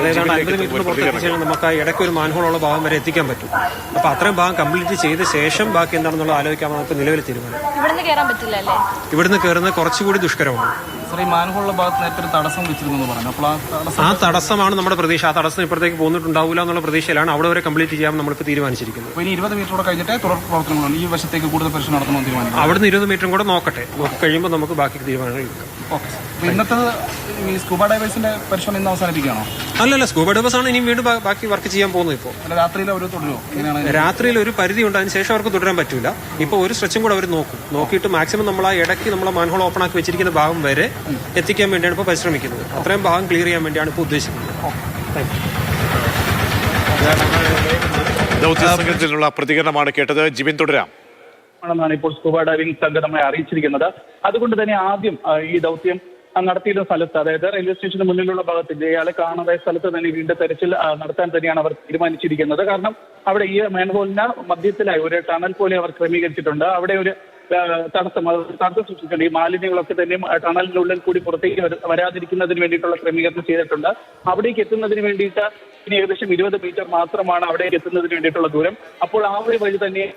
അതായത് അൻപത് മീറ്റർ മീറ്ററിന് ഒരു പുറത്ത് പ്രതികരണം. എത്തിച്ചാൽ നമുക്ക് ആ ഇടയ്ക്ക് ഒരു മാൻഹോളുള്ള ഭാഗം വരെ എത്തിക്കാൻ പറ്റും. അപ്പൊ അത്രയും ഭാഗം കംപ്ലീറ്റ് ചെയ്ത ശേഷം ബാക്കി എന്താണെന്നുള്ള ആലോചിക്കാൻ നമുക്ക് നിലവിൽ തീരുമാനം. ഇവിടുന്ന് കയറാൻ പറ്റില്ല അല്ലേ? ഇവിടുന്ന് കയറുന്നത് കുറച്ചുകൂടി ദുഷ്കരമാണ്. സാർ ഈ ഭാഗത്ത് നേരത്തെ ഒരു തടസ്സം വെച്ചിരുന്നു എന്ന് പറഞ്ഞു. അപ്പോൾ ആ തടസ്സം ആ തടസ്സമാണ് നമ്മുടെ പ്രതീക്ഷ. ആ തടസ്സം ഇപ്പോഴത്തേക്ക് പോന്നിട്ടുണ്ടാവില്ല എന്നുള്ള പ്രതീക്ഷയിലാണ് അവിടെ വരെ കംപ്ലീറ്റ് ചെയ്യാൻ നമ്മളിപ്പോൾ തീരുമാനിച്ചിരിക്കുന്നത്. അപ്പോൾ ഇനി ഇരുപത് മീറ്ററോടെ കഴിഞ്ഞിട്ട് തുടർ പ്രവർത്തനങ്ങളുണ്ട് ഈ വശത്തേക്ക് കൂടുതൽ പരിശോധന നടത്തണമെന്ന് തീരുമാനിക്കും അവിടുന്ന് ഇരുപത് മീറ്ററും കൂടെ നോക്കട്ടെ. നോക്കി കഴിയുമ്പോൾ നമുക്ക് ബാക്കി തീരുമാനങ്ങൾ എടുക്കാം. ഇന്നത്തെ ഈ സ്കൂബ ഡൈവേഴ്സിന്റെ പരിശോധന ഇന്ന് അവസാനിപ്പിക്കുകയാണോ? അല്ലല്ല സ്കൂബ ഡൈവേഴ്സ് ആണ് ഇനി വീണ്ടും ബാക്കി വർക്ക് ചെയ്യാൻ പോകുന്നത് ഇപ്പോൾ രാത്രിയിൽ അവർ തുടരുമോ രാത്രിയിൽ ഒരു പരിധി ഉണ്ട് അതിന് ശേഷം അവർക്ക് തുടരാൻ പറ്റില്ല ഇപ്പോൾ ഒരു സ്ട്രെച്ചും കൂടെ അവർ നോക്കും. നോക്കിയിട്ട് മാക്സിമം നമ്മൾ ആ ഇടയ്ക്ക് നമ്മൾ മാൻഹോൾ ഓപ്പൺ ആക്കി വെച്ചിരിക്കുന്ന ഭാഗം വരെ എത്തിക്കാൻ വേണ്ടിയാണ് ഇപ്പോൾ പരിശ്രമിക്കുന്നത്. അത്രയും ഭാഗം ക്ലിയർ ചെയ്യാൻ വേണ്ടിയാണ് ഇപ്പോൾ ഉദ്ദേശിക്കുന്നത്. താങ്ക് യു ദൗത്യ സംഘത്തിനുള്ള പ്രതികരണമാണ് കേട്ടത്. ജിബിൻ തുടരാം. ആണെന്നാണ് ഇപ്പോൾ സ്കൂബ ഡൈവിംഗ് സംഘം നമ്മളെ അറിയിച്ചിരിക്കുന്നത്. അതുകൊണ്ട് തന്നെ ആദ്യം ഈ ദൗത്യം നടത്തിയിരുന്ന സ്ഥലത്ത് അതായത് റെയിൽവേ സ്റ്റേഷന് മുന്നിലുള്ള ഭാഗത്ത് ഇയാളെ കാണാതായ സ്ഥലത്ത് തന്നെ വീണ്ടും തെരച്ചിൽ നടത്താൻ തന്നെയാണ് അവർ തീരുമാനിച്ചിരിക്കുന്നത്. കാരണം അവിടെ ഈ മേൻഹോളിന് മധ്യത്തിലായി ഒരു ടണൽ പോലെ അവർ ക്രമീകരിച്ചിട്ടുണ്ട്. അവിടെ ഒരു തടസ്സം തടസ്സം സൃഷ്ടിച്ചിട്ടുണ്ട്. ഈ മാലിന്യങ്ങളൊക്കെ തന്നെ ടണലിനുള്ളിൽ കൂടി പുറത്തേക്ക് വര- വരാതിരിക്കുന്നതിന് വേണ്ടിയിട്ടുള്ള ക്രമീകരണം ചെയ്തിട്ടുണ്ട്. അവിടേക്ക് എത്തുന്നതിന് വേണ്ടിയിട്ട് ഏകദേശം ഇരുപത് മീറ്റർ മാത്രമാണ് അവിടേക്ക് എത്തുന്നതിന് വേണ്ടിയിട്ടുള്ള ദൂരം. അപ്പോൾ ആ ഒരു വഴി തന്നെ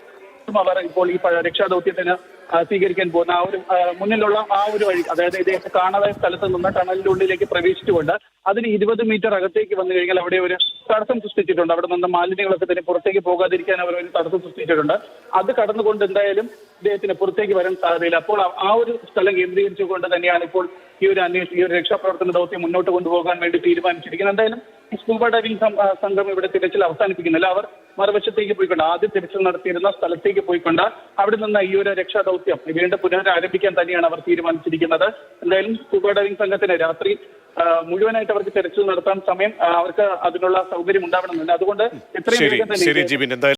അവർ ഇപ്പോൾ ഈ രക്ഷാദൗത്യത്തിന് സ്വീകരിക്കാൻ പോകുന്ന ആ ഒരു മുന്നിലുള്ള ആ ഒരു വഴി അതായത് ഇദ്ദേഹത്തെ കാണാതെ സ്ഥലത്ത് നിന്ന് ടണലിന്റെ ഉള്ളിലേക്ക് പ്രവേശിച്ചുകൊണ്ട് അതിന് ഇരുപത് മീറ്റർ അകത്തേക്ക് വന്നു കഴിഞ്ഞാൽ അവിടെ ഒരു തടസ്സം സൃഷ്ടിച്ചിട്ടുണ്ട്. അവിടെ നിന്ന് മാലിന്യങ്ങളൊക്കെ തന്നെ പുറത്തേക്ക് പോകാതിരിക്കാൻ അവർ ഒരു തടസ്സം സൃഷ്ടിച്ചിട്ടുണ്ട്. അത് കടന്നുകൊണ്ട് എന്തായാലും ഇദ്ദേഹത്തിന് പുറത്തേക്ക് വരാൻ സാധ്യതയില്ല. അപ്പോൾ ആ- ഒരു സ്ഥലം കേന്ദ്രീകരിച്ചുകൊണ്ട് തന്നെയാണ് ഇപ്പോൾ ഈ ഒരു അന്വേഷണം ഈ ഒരു രക്ഷാപ്രവർത്തന ദൗത്യം മുന്നോട്ട് കൊണ്ടുപോകാൻ വേണ്ടി തീരുമാനിച്ചിരിക്കുന്നത്. എന്തായാലും സ്കൂബ ഡൈവിംഗ് സംഘം ഇവിടെ തിരച്ചിൽ അവസാനിപ്പിക്കുന്നില്ല. അവർ മറുവശത്തേക്ക് പോയിക്കൊണ്ട് ആദ്യം തിരച്ചിൽ നടത്തിയിരുന്ന സ്ഥലത്തേക്ക് പോയിക്കൊണ്ട് അവിടെ നിന്ന് ഈ ഒരു രക്ഷാദൗത്യം വീണ്ടും പുനരാരംഭിക്കാൻ തന്നെയാണ് അവർ തീരുമാനിച്ചിരിക്കുന്നത്. എന്തായാലും സ്കൂബ ഡൈവിംഗ് സംഘത്തിന് രാത്രി മുഴുവനായിട്ട് അവർക്ക് തെരച്ചിൽ നടത്താൻ സമയം അവർക്ക് അതിനുള്ള സൗകര്യം ഉണ്ടാവണമെന്നുണ്ട്. അതുകൊണ്ട് എത്രയും വേഗം തന്നെ